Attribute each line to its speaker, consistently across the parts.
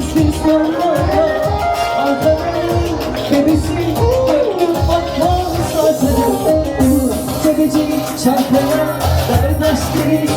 Speaker 1: Biz yollara Ankara'nın bebesi Gönlüm bakmaz zaten Tepeci çarpana Kardeş deriz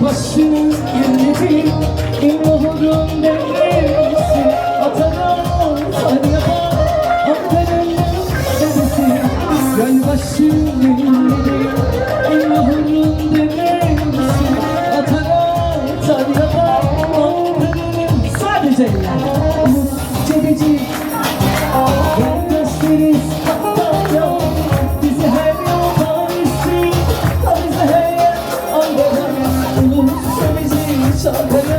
Speaker 1: Basın gibi bir nohurun devresi Atanın sarıya Ankara'nın dedesi. Göl başı gibi bir nohurun devresi Atanın sarıya Ankara'nın sadece eller Something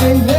Speaker 1: I